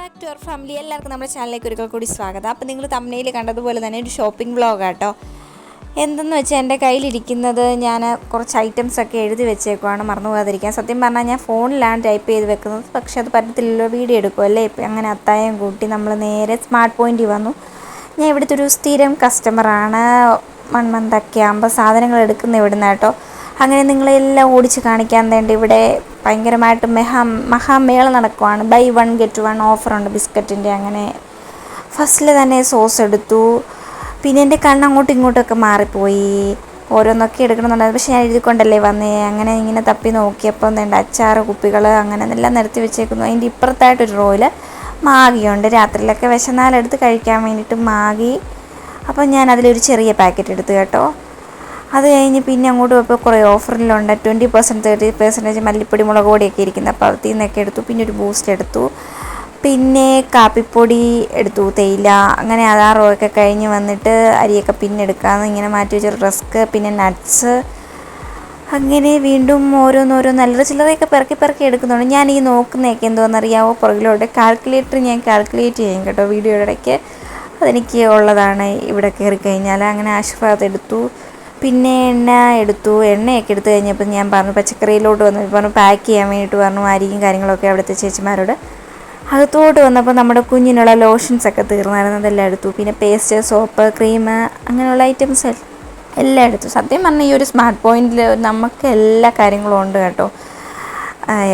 Back to our family എല്ലാവർക്കും നമ്മുടെ ചാനലിലേക്ക് ഒരിക്കൽ കൂടി സ്വാഗതം. അപ്പോൾ നിങ്ങൾ തമ്മനയിൽ കണ്ടതുപോലെ തന്നെ ഒരു ഷോപ്പിംഗ് വ്ളോഗ് കേട്ടോ എന്തെന്ന് വെച്ചാൽ എന്റെ കയ്യിലിരിക്കുന്നത് ഞാൻ കുറച്ച് ഐറ്റംസ് ഒക്കെ എഴുതി വെച്ചേക്കുവാണ് മറന്നു പോകാതിരിക്കാൻ സത്യം പറഞ്ഞാൽ ഞാൻ ഫോണിലാണ് ടൈപ്പ് ചെയ്ത് വെക്കുന്നത്. പക്ഷേ അത് പറ്റത്തില്ലല്ലോ വീഡിയോ എടുക്കുമല്ലേ ഇപ്പം അങ്ങനെ അത്തായം കൂട്ടി നമ്മൾ നേരെ സ്മാർട്ട് പോയിന്റിൽ വന്നു. ഞാൻ ഇവിടുത്തെ ഒരു സ്ഥിരം കസ്റ്റമറാണ് വൺ മന്ത് ഒക്കെ ആകുമ്പോൾ സാധനങ്ങൾ എടുക്കുന്ന ഇവിടുന്ന് കേട്ടോ അങ്ങനെ നിങ്ങളെല്ലാം ഓടിച്ച് കാണിക്കാൻ വേണ്ടി ഇവിടെ ഭയങ്കരമായിട്ട് മെഹാ മഹാമേള നടക്കുവാണ്. ബൈ വൺ ഗെറ്റ് വൺ ഓഫറുണ്ട് ബിസ്ക്കറ്റിന്റെ. അങ്ങനെ ഫസ്റ്റിൽ തന്നെ സോസ് എടുത്തു. പിന്നെ എന്റെ കണ്ണ് അങ്ങോട്ടും ഇങ്ങോട്ടൊക്കെ മാറിപ്പോയി. ഓരോന്നൊക്കെ എടുക്കണമെന്നുണ്ടായിരുന്നു. പക്ഷേ ഞാൻ എഴുതിക്കൊണ്ടല്ലേ വന്നേ. അങ്ങനെ ഇങ്ങനെ തപ്പി നോക്കിയപ്പോൾ എന്താ അച്ചാറ് കുപ്പികൾ അങ്ങനെ എല്ലാം നിരത്തി വെച്ചേക്കുന്നു. അതിന്റെ ഇപ്പുറത്തായിട്ടൊരു റോയിൽ മാഗിയുണ്ട്. രാത്രിയിലൊക്കെ വിശന്നാലെടുത്ത് കഴിക്കാൻ വേണ്ടിയിട്ട് മാഗി. അപ്പം ഞാൻ അതിലൊരു ചെറിയ പാക്കറ്റ് എടുത്തു കേട്ടോ. അത് കഴിഞ്ഞ് പിന്നെ അങ്ങോട്ട് പോയപ്പോൾ കുറേ ഓഫറിലുണ്ട്. ട്വന്റി പെർസെന്റ് തേർട്ടി പെർസെന്റേജ് മല്ലിപ്പൊടി മുളക് പൊടിയൊക്കെ ഇരിക്കുന്നത് അപ്പോൾ അതിൽ നിന്നൊക്കെ എടുത്തു. പിന്നെ ഒരു ബൂസ്റ്റ് എടുത്തു. പിന്നെ കാപ്പിപ്പൊടി എടുത്തു തേയില അങ്ങനെ അതാറോ ഒക്കെ കഴിഞ്ഞ് വന്നിട്ട് അരിയൊക്കെ പിന്നെ എടുക്കാമെന്ന് ഇങ്ങനെ മാറ്റി വെച്ച റസ്ക് പിന്നെ നട്ട്സ് അങ്ങനെ വീണ്ടും ഓരോന്നോരോ അല്ലറ ചില്ലറയൊക്കെ പിറക്കി പിറക്കി എടുക്കുന്നുണ്ട്. ഞാൻ ഈ നോക്കുന്നതൊക്കെ എന്തോന്നറിയാവോ പുറകിലോട്ട് കാൽക്കുലേറ്റർ ഞാൻ കാൽക്കുലേറ്റ് ചെയ്യും കേട്ടോ വീഡിയോയുടെ ഇടയ്ക്ക്. അതെനിക്ക് ഉള്ളതാണ്. ഇവിടെ കയറി കഴിഞ്ഞാൽ അങ്ങനെ ആശീർവാദം എടുത്തു. പിന്നെ എണ്ണ എടുത്തു. എണ്ണയൊക്കെ എടുത്തു കഴിഞ്ഞപ്പോൾ ഞാൻ പറഞ്ഞു പച്ചക്കറിയിലോട്ട് വന്നു. പറഞ്ഞു പാക്ക് ചെയ്യാൻ വേണ്ടിയിട്ട് പറഞ്ഞു അരിയും കാര്യങ്ങളൊക്കെ അവിടുത്തെ ചേച്ചിമാരോട്. അകത്തോട്ട് വന്നപ്പോൾ നമ്മുടെ കുഞ്ഞിനുള്ള ലോഷൻസൊക്കെ തീർന്നായിരുന്നു. അതെല്ലാം എടുത്തു. പിന്നെ പേസ്റ്റ് സോപ്പ് ക്രീം അങ്ങനെയുള്ള ഐറ്റംസ് എല്ലാം എടുത്തു. സത്യം പറഞ്ഞാൽ ഈ ഒരു സ്മാർട്ട് പോയിന്റിൽ നമുക്ക് എല്ലാ കാര്യങ്ങളും ഉണ്ട് കേട്ടോ.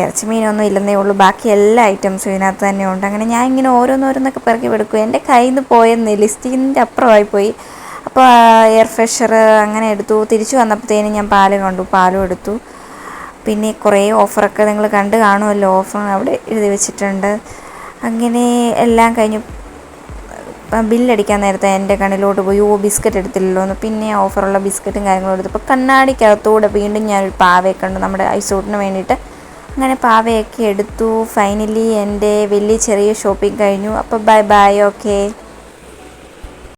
ഇറച്ചി മീനൊന്നും ഇല്ലെന്നേ ഉള്ളൂ. ബാക്കി എല്ലാ ഐറ്റംസും ഇതിനകത്ത് തന്നെ ഉണ്ട്. അങ്ങനെ ഞാൻ ഇങ്ങനെ ഓരോന്നോരോന്നൊക്കെ പിറക്കി എടുക്കും. എന്റെ കയ്യിൽ നിന്ന് പോയെന്ന് ലിസ്റ്റിന്റെ അപ്പുറമായി പോയി. എയർ ഫ്രഷർ അങ്ങനെ എടുത്തു. തിരിച്ചു വന്നപ്പോഴത്തേനും ഞാൻ പാൽ കണ്ടു. പാലും എടുത്തു. പിന്നെ കുറേ ഓഫറൊക്കെ നിങ്ങൾ കണ്ട് കാണുമല്ലോ. ഓഫർ അവിടെ എഴുതി വെച്ചിട്ടുണ്ട്. അങ്ങനെ എല്ലാം കഴിഞ്ഞു. ബില്ലടിക്കാൻ നേരത്തെ എന്റെ കണ്ണിലോട്ട് പോയി. ഓ ബിസ്ക്കറ്റ് എടുത്തില്ലല്ലോ എന്ന്. പിന്നെ ഓഫറുള്ള ബിസ്ക്കറ്റും കാര്യങ്ങളും എടുത്തു. ഇപ്പോൾ കണ്ണാടിക്കകത്തൂടെ വീണ്ടും ഞാനൊരു പാവയൊക്കെ ഉണ്ട് നമ്മുടെ ഐസൂട്ടിന് വേണ്ടിയിട്ട്. അങ്ങനെ പാവയൊക്കെ എടുത്തു. ഫൈനലി എന്റെ വലിയ ചെറിയ ഷോപ്പിംഗ് കഴിഞ്ഞു. അപ്പോൾ ബൈ ബൈ ഓക്കെ